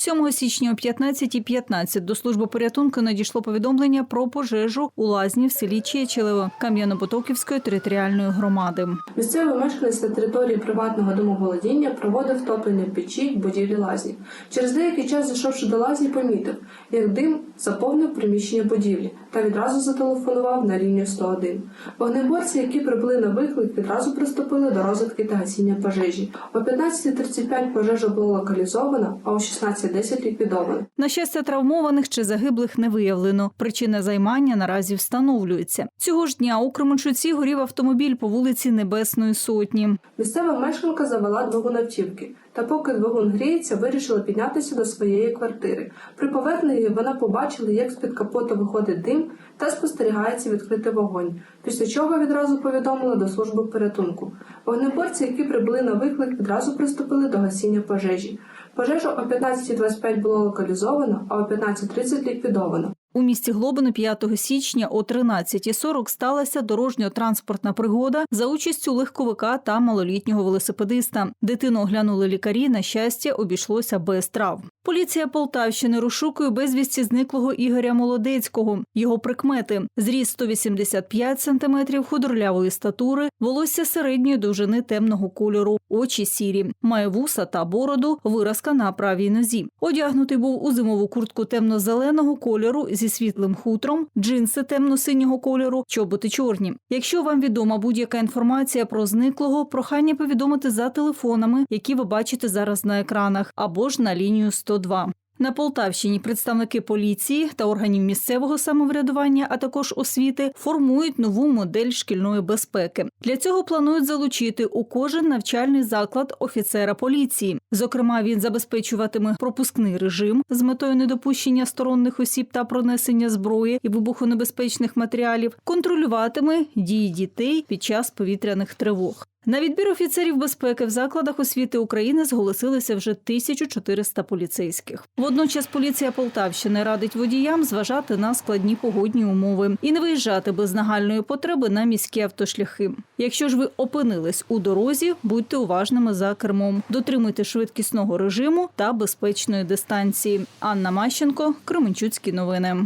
7 січня о 15.15 до служби порятунку надійшло повідомлення про пожежу у лазні в селі Чечелево Кам'янопотоківської територіальної громади. Місцевий мешканець на території приватного домоволодіння проводив топлення печі будівлі лазні. Через деякий час, зайшовши до лазні, помітив, як дим заповнив приміщення будівлі та відразу зателефонував на лінію 101. Вогнеборці, які прибули на виклик, відразу приступили до розвитки та гасіння пожежі. О 15.35 пожежа була локалізована, а о 16.10 ліквідованих. На щастя, травмованих чи загиблих не виявлено. Причина займання наразі встановлюється. Цього ж дня у Кременчуці горів автомобіль по вулиці Небесної Сотні. Місцева мешканка завела двигун автівки, та поки двигун гріється, вирішила піднятися до своєї квартири. При поверненні вона побачила, як з-під капота виходить дим та спостерігається відкритий вогонь, після чого відразу повідомила до служби порятунку. Вогнеборці, які прибули на виклик, відразу приступили до гасіння пожежі. Пожежа о 15.25 була локалізована, а о 15.30 ліквідована. У місті Глобино 5 січня о 13.40 сталася дорожньо-транспортна пригода за участю легковика та малолітнього велосипедиста. Дитину оглянули лікарі. На щастя, обійшлося без травм. Поліція Полтавщини розшукує безвісті зниклого Ігоря Молодецького. Його прикмети: зріст 185 см, худорлявої статури, волосся середньої довжини темного кольору, очі сірі, має вуса та бороду, виразка на правій нозі. Одягнутий був у зимову куртку темно-зеленого кольору зі світлим хутром, джинси темно-синього кольору, чоботи чорні. Якщо вам відома будь-яка інформація про зниклого, прохання повідомити за телефонами, які ви бачите зараз на екранах, або ж на лінію 102. На Полтавщині представники поліції та органів місцевого самоврядування, а також освіти, формують нову модель шкільної безпеки. Для цього планують залучити у кожен навчальний заклад офіцера поліції. Зокрема, він забезпечуватиме пропускний режим з метою недопущення сторонних осіб та пронесення зброї і вибухонебезпечних матеріалів, контролюватиме дії дітей під час повітряних тривог. На відбір офіцерів безпеки в закладах освіти України зголосилися вже 1400 поліцейських. Водночас поліція Полтавщини радить водіям зважати на складні погодні умови і не виїжджати без нагальної потреби на міські автошляхи. Якщо ж ви опинились у дорозі, будьте уважними за кермом, дотримуйте швидкісного режиму та безпечної дистанції. Анна Мащенко, Кременчуцькі новини.